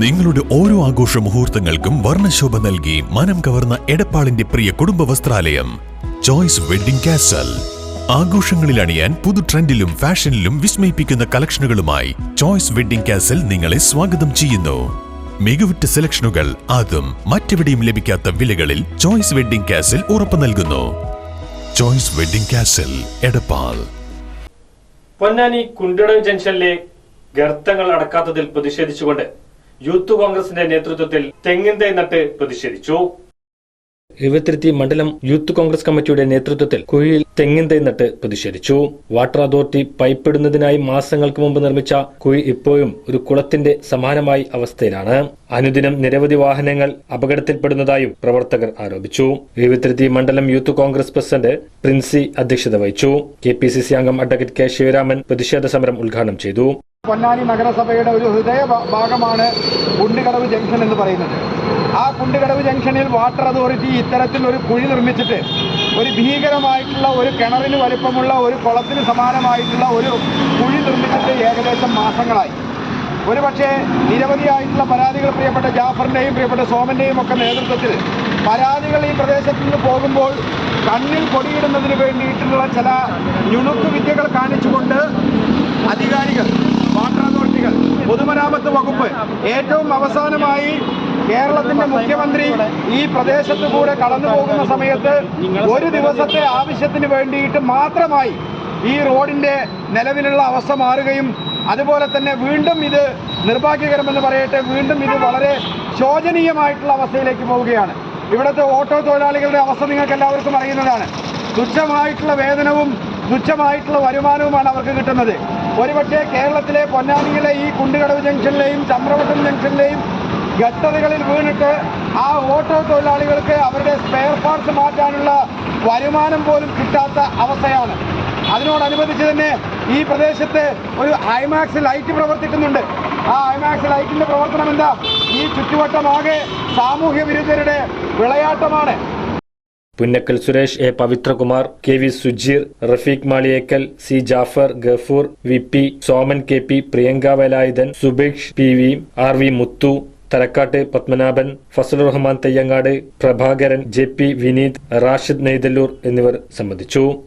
നിങ്ങളുടെ ഓരോ ആഘോഷ മുഹൂർത്തങ്ങൾക്കും വർണശോഭ നൽകി മനം കവർന്ന എടപ്പാളിന്റെ പ്രിയ കുടുംബ വസ്ത്രാലയം. ചോയ്സ് വെഡിംഗ് കാസൽ ആഘോഷങ്ങളിൽ അണിയാൻ പുതു ട്രെൻഡിലും ഫാഷനിലും വിസ്മയിപ്പിക്കുന്ന കളക്ഷനുകളുമായി ചോയ്സ് വെഡിംഗ് കാസൽ നിങ്ങളെ സ്വാഗതം ചെയ്യുന്നു. മികവുറ്റ സെലക്ഷനുകൾ അതും മറ്റെവിടെയും ലഭിക്കാത്ത വിലകളിൽ ചോയ്സ് വെഡിംഗ് കാസൽ ഉറപ്പു നൽകുന്നു. Choice wedding castle Edappal. Ponnani Kundadavu ജംഗ്ഷനിലെ ഗർത്തങ്ങൾ അടക്കാത്തതിൽ പ്രതിഷേധിച്ചുകൊണ്ട് യൂത്ത് കോൺഗ്രസിന്റെ നേതൃത്വത്തിൽ തെങ്ങിൻ തൈ നട്ട് പ്രതിഷേധിച്ചു. എഴുപത്തിരുത്തി മണ്ഡലം യൂത്ത് കോൺഗ്രസ് കമ്മിറ്റിയുടെ നേതൃത്വത്തിൽ കുഴിയിൽ തെങ്ങിൻ തൈ നട്ട് പ്രതിഷേധിച്ചു. വാട്ടർ അതോറിറ്റി പൈപ്പിടുന്നതിനായി മാസങ്ങൾക്ക് മുമ്പ് നിർമ്മിച്ച കുഴി ഇപ്പോഴും ഒരു കുളത്തിന്റെ സമാനമായി അവസ്ഥയിലാണ്. അനുദിനം നിരവധി വാഹനങ്ങൾ അപകടത്തിൽപ്പെടുന്നതായും പ്രവർത്തകർ ആരോപിച്ചു. എഴുപത്തിരുത്തി മണ്ഡലം യൂത്ത് കോൺഗ്രസ് പ്രസിഡന്റ് പ്രിൻസി അധ്യക്ഷത വഹിച്ചു. കെ അംഗം അഡ്വക്കേറ്റ് കെ ശിവരാമൻ പ്രതിഷേധ സമരം ഉദ്ഘാടനം ചെയ്തു. പൊന്നാനി നഗരസഭയുടെ ഒരു ഹൃദയ ഭാഗമാണ് കുണ്ടുകടവ് ജംഗ്ഷൻ എന്ന് പറയുന്നത്. ആ കുണ്ടുകടവ് ജംഗ്ഷനിൽ വാട്ടർ അതോറിറ്റി ഇത്തരത്തിൽ ഒരു കുഴി നിർമ്മിച്ചിട്ട് ഒരു ഭീകരമായിട്ടുള്ള ഒരു കിണറിന് വലിപ്പമുള്ള ഒരു കുളത്തിന് സമാനമായിട്ടുള്ള ഒരു കുഴി നിർമ്മിച്ചിട്ട് ഏകദേശം മാസങ്ങളായി. ഒരുപക്ഷെ നിരവധിയായിട്ടുള്ള പരാതികൾ പ്രിയപ്പെട്ട ജാഫറിന്റെയും പ്രിയപ്പെട്ട സോമന്റെയും ഒക്കെ നേതൃത്വത്തിൽ പരാതികൾ ഈ പ്രദേശത്ത് നിന്ന് പോകുമ്പോൾ കണ്ണിൽ പൊടിയിടുന്നതിന് വേണ്ടിയിട്ടുള്ള ചില ഞുണുക്ക് വിദ്യകൾ കാണിച്ചുകൊണ്ട് അധികാരികൾ വാട്ടർ അതോറിറ്റികൾ പൊതുമരാമത്ത് വകുപ്പ്. ഏറ്റവും അവസാനമായി കേരളത്തിന്റെ മുഖ്യമന്ത്രി ഈ പ്രദേശത്ത് കൂടെ കടന്നു പോകുന്ന സമയത്ത് ഒരു ദിവസത്തെ ആവശ്യത്തിന് വേണ്ടിയിട്ട് മാത്രമായി ഈ റോഡിന്റെ നിലവിലുള്ള അവസ്ഥ മാറുകയും അതുപോലെ തന്നെ വീണ്ടും ഇത് നിർഭാഗ്യകരമെന്ന് പറയട്ടെ വീണ്ടും ഇത് വളരെ ശോചനീയമായിട്ടുള്ള അവസ്ഥയിലേക്ക് പോവുകയാണ്. ഇവിടുത്തെ ഓട്ടോ തൊഴിലാളികളുടെ അവസ്ഥ നിങ്ങൾക്ക് എല്ലാവർക്കും അറിയുന്നതാണ്. തുച്ഛമായിട്ടുള്ള വേതനവും തുച്ഛമായിട്ടുള്ള വരുമാനവുമാണ് അവർക്ക് കിട്ടുന്നത്. ഒരുപക്ഷെ കേരളത്തിലെ പൊന്നാനിയിലെ ഈ കുണ്ടുകടവ് ജംഗ്ഷനിലെയും ചന്ദ്രവട്ടം ജംഗ്ഷനിലെയും ഗട്ടറുകളിൽ വീണിട്ട് ആ ഓട്ടോ തൊഴിലാളികൾക്ക് അവരുടെ സ്പെയർ പാർട്സ് മാറ്റാനുള്ള വരുമാനം പോലും കിട്ടാത്ത അവസ്ഥയാണ്. അതിനോടനുബന്ധിച്ച് തന്നെ ഈ പ്രദേശത്ത് ഒരു ഐമാക്സ് ലൈറ്റ് പ്രവർത്തിക്കുന്നുണ്ട്. ആ ഐമാക്സ് ലൈറ്റിന്റെ പ്രവർത്തനം എന്താ? ഈ ചുറ്റുവട്ടമാകെ സാമൂഹ്യ വിരുദ്ധരുടെ വിളയാട്ടമാണ്. Punnakkal Suresh A. Pavithrakumar K. V. Sujeer Rafeeq Maliyekkal C. Jafar Gafoor V. P. Soman K. P. Priyanka Velayudhan Subeesh P. V. R. V. Muthu Thalakkattu Padmanabhan Fazalur Rahman Thayyangad Prabhakaran J. P. Vineeth Rashid Neythalloor എന്നിവർ സംബന്ധിച്ചു.